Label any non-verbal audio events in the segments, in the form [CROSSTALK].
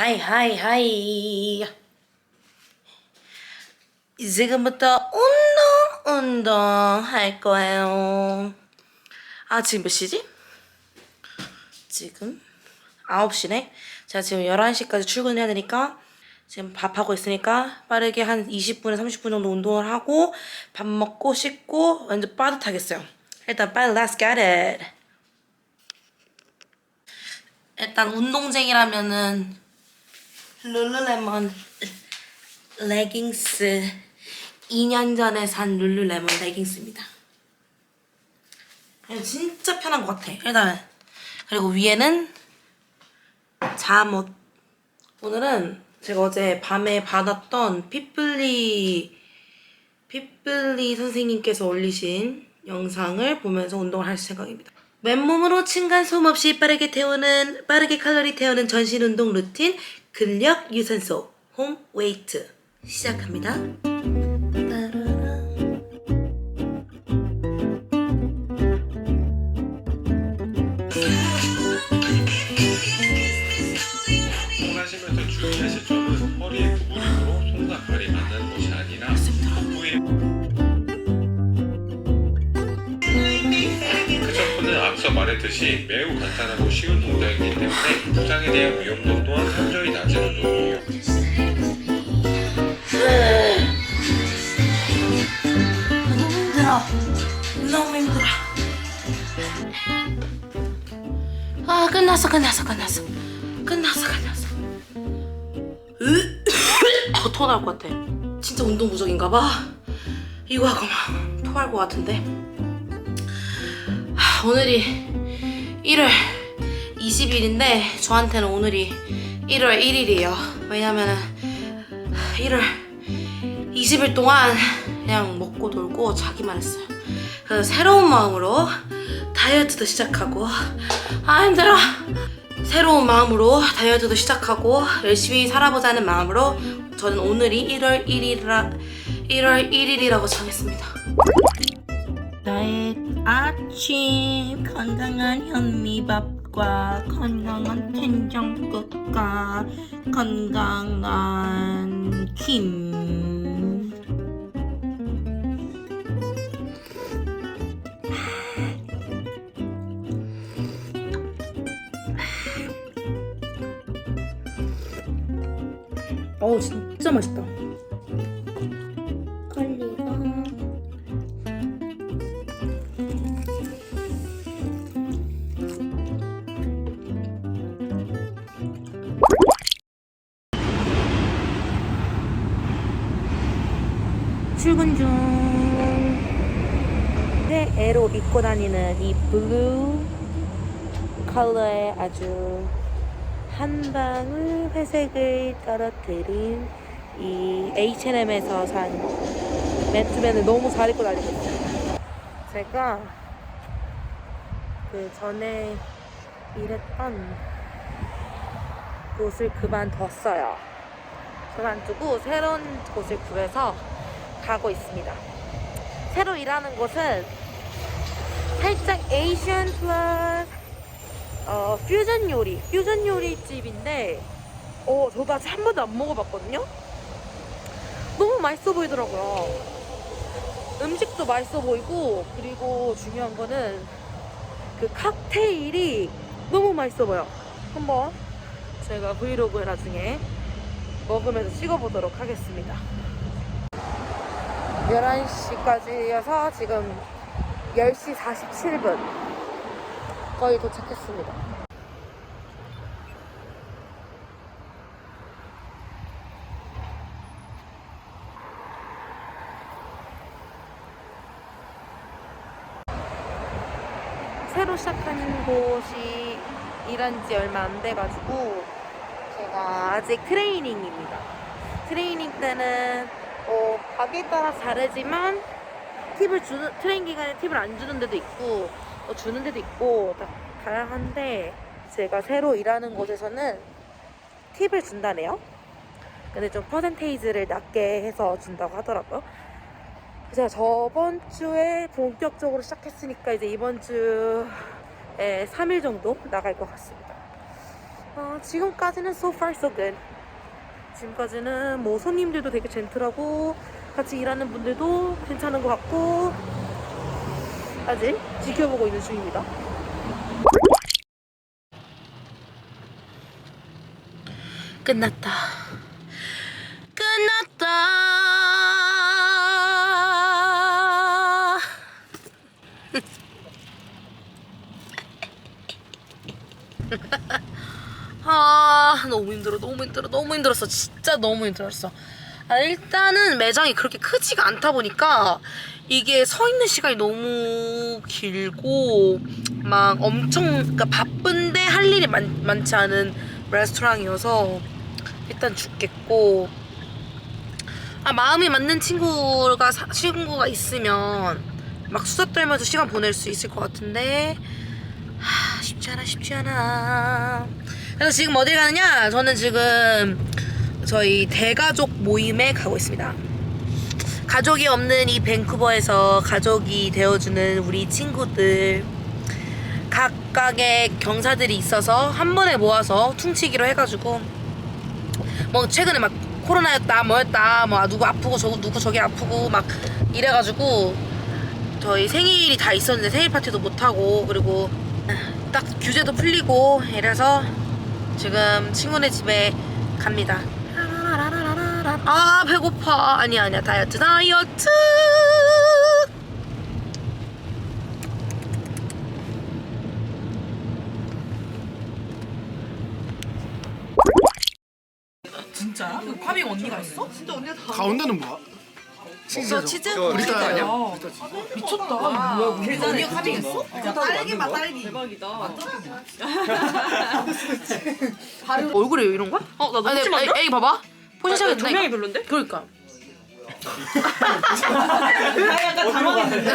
하이 하이 하이. 지금부터 운동 운동 할 거예요. 아 지금 몇 시지? 지금 9시네. 제가 지금 11시까지 출근해야 되니까 지금 밥하고 있으니까 빠르게 한 20분에 30분 정도 운동을 하고 밥 먹고 씻고 완전 빠듯하겠어요. 일단 빨리 let's get it. 일단 운동쟁이라면은 룰루레몬 레깅스 2년 전에 산 룰루레몬 레깅스입니다. 진짜 편한 것 같아. 일단 그리고 위에는 잠옷. 오늘은 제가 어제 밤에 받았던 핏블리 핏블리 선생님께서 올리신 영상을 보면서 운동을 할 생각입니다. 맨몸으로 층간 소음 없이 빠르게 태우는 빠르게 칼로리 태우는 전신 운동 루틴 근력 유산소 홈 웨이트 시작합니다. 주의하실 점은 허리의 구부림으로 손과 발이 만나는 것이 아니라 부의 말했듯이 매우 간단하고 쉬운 동작이기 때문에 부상에 대한 위험도 또한 현저히 낮은 운동이에요. 너무 힘들어. 아 끝났어 끝났어 끝났어 끝났어 끝났어. 으, 어, 토 나올 것 같아. 진짜 운동 부족인가 봐. 이거 하고 막 토할 것 같은데. 하, 오늘이 1월 20일인데 저한테는 오늘이 1월 1일이에요. 왜냐면은 1월 20일 동안 그냥 먹고 놀고 자기만 했어요. 그래서 새로운 마음으로 다이어트도 시작하고 아 힘들어. 새로운 마음으로 다이어트도 시작하고 열심히 살아보자는 마음으로 저는 오늘이 1월 1일이라 1월 1일이라고 정했습니다. 나의 아침 건강한 현미밥과 건강한 된장국과 건강한 김. 어우 진짜 맛있다 출근 중. 새 애로 입고 다니는 이 블루 컬러의 아주 한 방울 회색을 떨어뜨린 이 H&M에서 산 맨투맨을 너무 잘 입고 다니고 있어요. 제가 그 전에 일했던 곳을 그만뒀어요. 그만두고 새로운 곳을 구해서 가고 있습니다. 새로 일하는 곳은 살짝 에이션 플러스 어, 퓨전 요리, 퓨전 요리집인데 어, 저도 아직 한 번도 안 먹어봤거든요? 너무 맛있어 보이더라고요. 음식도 맛있어 보이고 그리고 중요한 거는 그 칵테일이 너무 맛있어 보여. 한번 제가 브이로그를 나중에 먹으면서 찍어보도록 하겠습니다. 11시까지여서 지금 10시 47분 거의 도착했습니다. 새로 시작한 곳이 일한 지 얼마 안 돼가지고 제가 아직 트레이닝입니다. 트레이닝 때는 어, 가게에 따라 다르지만 팁을 주는 트레이닝 기간에 팁을 안 주는 데도 있고 어, 주는 데도 있고 다 다양한데 제가 새로 일하는 곳에서는 팁을 준다네요. 근데 좀 퍼센테이지를 낮게 해서 준다고 하더라고요. 제가 저번 주에 본격적으로 시작했으니까 이제 이번 주에 3일 정도 나갈 것 같습니다. 어, 지금까지는 so far so good. 지금까지는 뭐 손님들도 되게 젠틀하고 같이 일하는 분들도 괜찮은 것 같고 아직 지켜보고 있는 중입니다. 끝났다. 끝났다. 아 너무 힘들어 너무 힘들어 너무 힘들었어. 진짜 너무 힘들었어. 아, 일단은 매장이 그렇게 크지가 않다 보니까 이게 서 있는 시간이 너무 길고 막 엄청 그러니까 바쁜데 할 일이 많, 많지 않은 레스토랑이어서 일단 죽겠고. 아 마음이 맞는 친구가 사- 친구가 있으면 막 수다 떨면서 시간 보낼 수 있을 것 같은데. 하, 쉽지 않아 쉽지 않아 그래서 지금 어딜 가느냐? 저는 지금 저희 대가족 모임에 가고 있습니다. 가족이 없는 이 밴쿠버에서 가족이 되어주는 우리 친구들 각각의 경사들이 있어서 한 번에 모아서 퉁치기로 해가지고 뭐 최근에 막 코로나였다 뭐였다 뭐 누구 아프고 저 누구 저기 아프고 막 이래가지고 저희 생일이 다 있었는데 생일 파티도 못 하고 그리고 딱 규제도 풀리고 이래서 지금 친구네 집에 갑니다. 아 배고파 아니야 아니야 다이어트 다이어트 진짜야? 그 파밍 언니가 있어? 가운데는 뭐야? 너 치즈? 우리 딸 아니야? 미쳤다 언니가 파밍했어? 딸기만 딸기. [LAUGHS] 얼굴에 이런 거야? 어, 나 너무 심한데? 에이, 봐봐. 포지션이 조명이 별론데? 그러니까. 약간 당황했는데.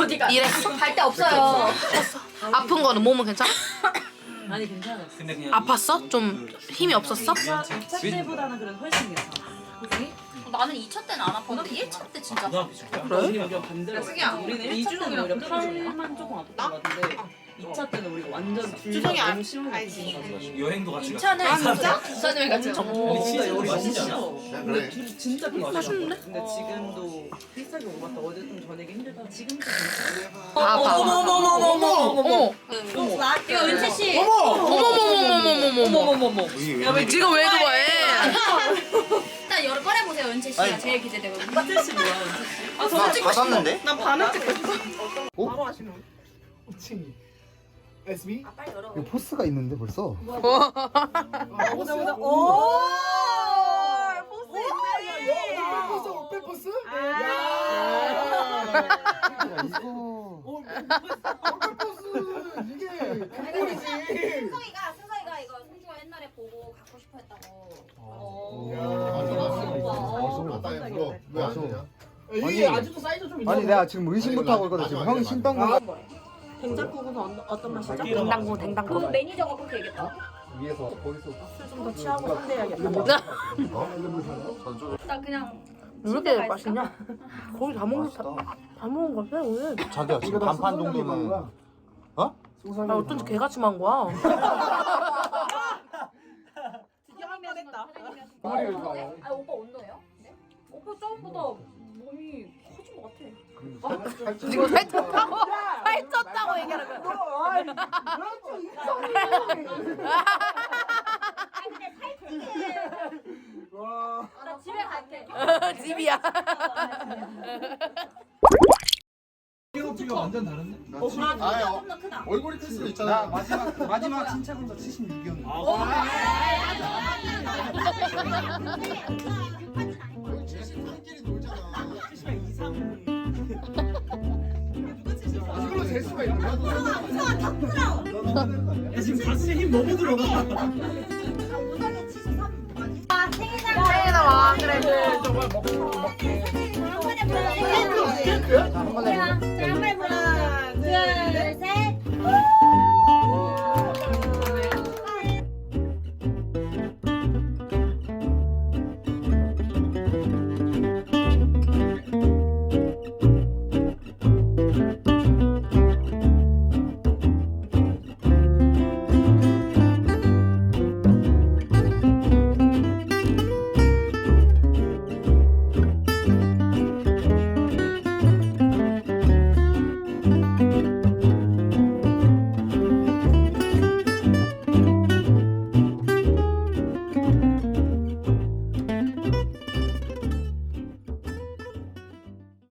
어디가? 이랬어? 갈데 없어요. 아픈 거는 몸은 괜찮아? 아니 괜찮았어. 근데 그냥 아팠어? 좀 힘이 없었어? 2차 때보다는 그래도 훨씬 괜찮아. 나는 2차 때는 안 아팠는데 1차 때 진짜. 줄 거야. 그래? 우리는 1차 때는 오히려 팔만 조금 아팠던 것 같은데 2차 때는 우리가 완전 둘다 너무 심하게 아프지. 여행도 같이 인천은 진짜? 부산에 갔죠. 어, 진짜 근데 우리 맛있지 진짜 않아? 싫어. 근데 그래. 둘이 진짜 비슷하게 맛있는데? 근데 지금도 비슷하게 같아. 어제 좀 저녁에 힘들다. 지금도 아, 아파. 어머! 어머. 이거 은채 씨. 어머머머머머머머머. 어머머머. 지금 왜 좋아해? 일단 열을 꺼내 보세요. 은채 씨가 제일 기대되거든요. 은채 씨 뭐야? 은채 씨? 아 저는 찍고 받았는데? 난 반을 찍고 싶어. 바로 하시는 칭. SB? 빨리 열어. 이거 포스가 있는데 벌써? 보자 보자. 오! 포스 있네. 포스 어빼 포스? 야. 이거 어, 어빼 포스. 이게. 승성이가 승성이가 이거 승주가 옛날에 보고 갖고 싶어 했다고. 맞다 물어. 왜안 되냐? 아니, 이게 아직도 사이즈 좀 있나? 아니 내가 지금 의심부터 하고 있거든 지금 형이 신던 거 된장국은 어- 어떤 맛이죠? 댕당고 그 댕당고. 매니저가 그렇게 얘기했다. 위에서 거기서 좀더 취하고 상대해야겠다. 나 그냥 왜 이렇게 맛있냐? 거의 다 먹는 다, 다 먹은 거 같아 오늘. 자기야 지금 반판 정도는 어? 나 어쩐지 개같이 먹은 거야. 드디어 한번 했다. 아 오빠 온도예요? 네? 오빠 저번보다 몸이 커진 것 같아. 지금 살쪘다고 살쪘다고 얘기하는 거야. 나 집에 갈게. 집이야. 피가 완전 다른데? 아요. 좀더 크다. 얼굴이 클 수도 있잖아. 마지막 [LAUGHS] 마지막 신차군도 76이었는데 우리 재수가 있는 거야? 들어가 무서워 더 부끄러워 야 지금 가슴에 힘 너무 들어가 나 오전에 아, 생일날 생일날 와 그래. 그 저거 먹고. 먹고 한 번에 불러 생일날 한 번에